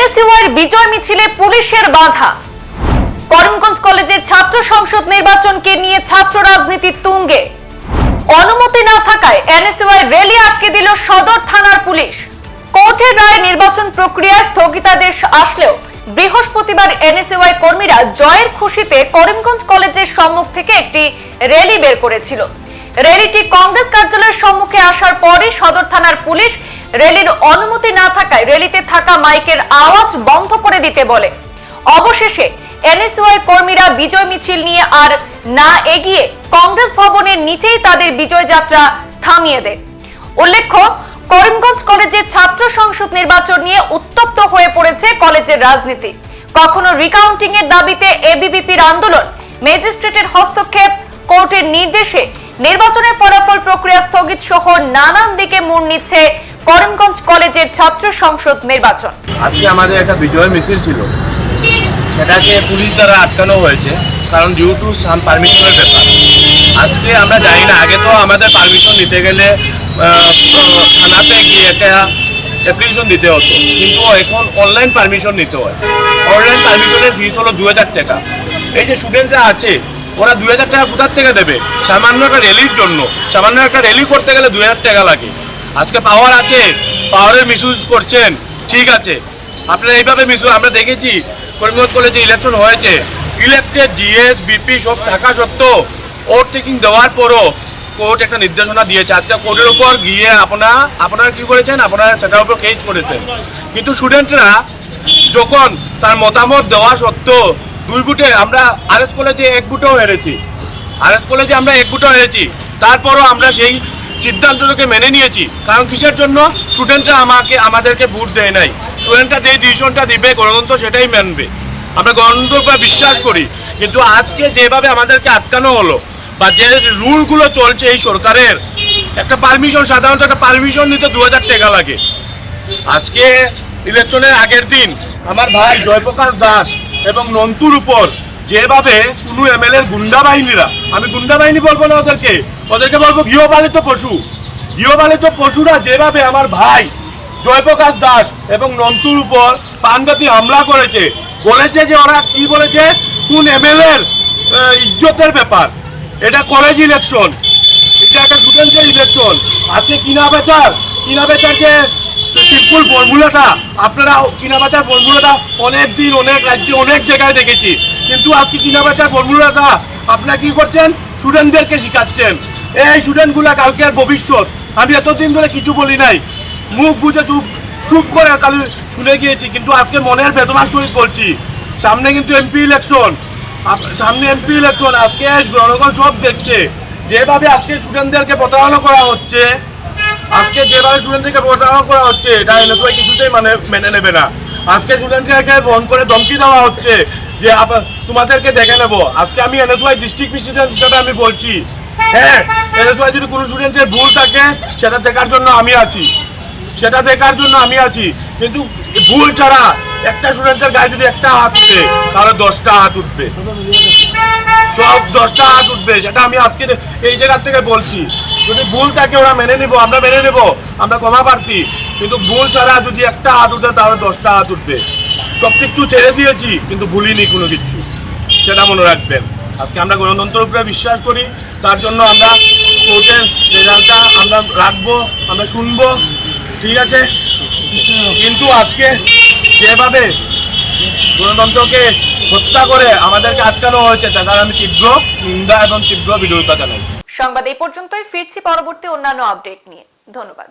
এনএসইউআর বিজয় মিছিলে পুলিশের বাধা। করিমগঞ্জ কলেজের ছাত্র সংসদ নির্বাচনকে নিয়ে ছাত্র রাজনীতির তুঙ্গে। অনুমতি না থাকায় আটকে দিল সদর থানার পুলিশ। কোর্টের রায়ে নির্বাচন প্রক্রিয়ায় স্থগিতাদেশ আসলেও বৃহস্পতিবার এনএসইউআই কর্মীরা জয়ের খুশিতে করিমগঞ্জ কলেজের সম্মুখ থেকে একটি র্যালি বের করেছিল। র্যালিটি কংগ্রেস কার্যালয়ের সম্মুখে আসার পরে সদর থানার পুলিশ র্যালির অনুমতি না থাকায় রেলিতে থাকা মাইকের আওয়াজ বন্ধ করে দিতে বলে। অবশেষে এনএসইউআই কর্মীরা বিজয় মিছিল নিয়ে আর না এগিয়ে কংগ্রেস ভবনের নিচেই তাদের বিজয় যাত্রা থামিয়ে দেয়। উল্লেখ্য, করিমগঞ্জ কলেজের ছাত্র সংসদ নির্বাচন নিয়ে উত্তপ্ত হয়ে পড়েছে কলেজের রাজনীতি। কখনো রিকাউন্টিং এর দাবিতে এবিভিপির আন্দোলন, ম্যাজিস্ট্রেটের হস্তক্ষেপ, কোর্টের নির্দেশে নির্বাচনের ফলাফল প্রক্রিয়া স্থগিত সহ নানান দিকে মোড় নিচ্ছে করিমগঞ্জ কলেজের ছাত্র সংসদ নির্বাচন। আজকে আমাদের একটা বিজয় মিছিল ছিল। সেটাকে পুলিশ দ্বারা আটকানো হয়েছে, কারণ ডিউ টু সাম পারমিশনের ব্যাপার। আজকে আমরা জানি না, আগে তো আমাদের পারমিশন নিতে গেলে থানাতে গিয়ে একটা অ্যাপ্লিকেশন দিতে হতো। কিন্তু এখন অনলাইন পারমিশন নিতে হয়। অনলাইন পারমিশনের ফিস হলো দু হাজার টাকা। এই যে স্টুডেন্টরা আছে, ওরা দু হাজার টাকা কোথার থেকে দেবে? সামান্য একটা র্যালির জন্য। সামান্য একটা র্যালি করতে গেলে দু হাজার টাকা লাগে। আজকে পাওয়ার আছে পাওয়ারের মিসইউজ করছেন, ঠিক আছে। আপনারা এইভাবে মিস আমরা দেখেছি, করিমগঞ্জ কলেজে ইলেকশন হয়েছে। ইলেকটেড জিএস বিপি সব থাকা সত্ত্বেও ওট টেকিং দেওয়ার পরও কোর্ট একটা নির্দেশনা দিয়েছে। আজকে কোর্টের উপর গিয়ে আপনারা আপনারা কী করেছেন? আপনারা সেটার উপর কেস করেছেন। কিন্তু স্টুডেন্টরা যখন তার মতামত দেওয়া সত্ত্বেও দুই বুটে আমরা আরএস কলেজে এক বুটেও হেরেছি। আরএস কলেজে আমরা এক বুটেও হেরেছি। তারপরও আমরা সেই সিদ্ধান্তটাকে মেনে নিয়েছি। কারণ কিসের জন্য? স্টুডেন্টরা আমাকে, আমাদেরকে ভোট দেয় নাই। স্টুডেন্টরা যে ডিসিশনটা দিবে, গণতন্ত্র সেটাই মানবে। আমরা গণতন্ত্রের উপর বিশ্বাস করি। কিন্তু আজকে যেভাবে আমাদেরকে আটকানো হলো, বা যে রুলগুলো চলছে এই সরকারের, একটা পারমিশন সাধারণত একটা পারমিশন নিতে দু হাজার টাকা লাগে। আজকে ইলেকশনের আগের দিন, আমার ভাই জয়প্রকাশ দাস এবং নন্তুর উপর যেভাবে কোনো এমএলএ এর গুন্ডা বাহিনীরা, আমি গুন্ডা বাহিনী বলব না ওদেরকে ওদেরকে বলব গৃহপালিত পশু। গৃহপালিত পশুরা যেভাবে আমার ভাই জয়প্রকাশ দাস এবং নন্তুর উপর প্রাণঘাতী হামলা করেছে, বলেছে যে ওরা কি বলেছে? কোন এমএলএ এর ইজ্জতের ব্যাপার। এটা কলেজ ইলেকশন এটা একটা স্টুডেন্টের ইলেকশন আছে কিনা বেচার? কিনা বেচার যে সিম্পল ফর্মুলাটা আপনারা কিনা বেচার ফর্মুলাটা অনেক দিন অনেক রাজ্যে অনেক জায়গায় দেখেছি। কিন্তু আজকে কিনা বেচার ফর্মুলাটা আপনারা কি করছেন? স্টুডেন্টদেরকে শেখাচ্ছেন। এই স্টুডেন্টগুলা কালকের ভবিষ্যৎ। আমি এতদিন ধরে কিছু বলি নাই। মুখ বুঝে চুপ চুপ করে কাল শুনে গিয়েছি, কিন্তু আজকে মনের বেদনার সহিত বলছি। সামনে কিন্তু এমপি ইলেকশন সামনে এমপি ইলেকশন আজকে জনগণ সব দেখছে। যেভাবে আজকে স্টুডেন্টদেরকে প্রতারণা করা হচ্ছে, আজকে যেভাবে স্টুডেন্টদেরকে প্রতারণা করা হচ্ছে, এটা এনএসওয়াই কিছুতেই মানে মেনে নেবে না। আজকে স্টুডেন্টদেরকে ফোন করে ধমকি দেওয়া হচ্ছে। যে তোমাদেরকে দেখে নেব। আজকে আমি এনএসওয়াই ডিস্ট্রিক্ট প্রেসিডেন্ট হিসাবে আমি বলছি। হ্যাঁ এনএসওয়াই যদি কোনো স্টুডেন্টের ভুল থাকে সেটা দেখার জন্য আমি আছি। সেটা দেখার জন্য আমি আছি। কিন্তু ভুল ছাড়া একটা স্টুডেন্টের গায়ে যদি একটা হাত উঠে তাহলে দশটা হাত উঠবে। সব দশটা হাত উঠবে সেটা আমি আজকে এই জায়গার থেকে বলছি। যদি ভুল থাকে ওরা মেনে নিব আমরা মেনে নেব আমরা ক্ষমা প্রার্থী। কিন্তু ভুল ছাড়া যদি একটা হাত উঠে তাহলে দশটা হাত উঠবে। সব কিছু ছেড়ে দিয়েছি, কিন্তু ভুলিনি কোনো কিছু। সেটা মনে রাখবেন। আজকে আমরা গণতন্ত্রের উপরে বিশ্বাস করি, তার জন্য আমরা কোর্টের রেজাল্টটা আমরা রাখব, আমরা শুনব, ঠিক আছে? কিন্তু আজকে যেভাবে গণতন্ত্রকে হত্যা করে আমাদেরকে আটকানো হয়েছে, তার আমি তীব্র নিন্দা এবং তীব্র বিরোধিতা জানাই। সংবাদ এই পর্যন্তই, ফিরছি পরবর্তী অন্যান্য আপডেট নিয়ে। ধন্যবাদ।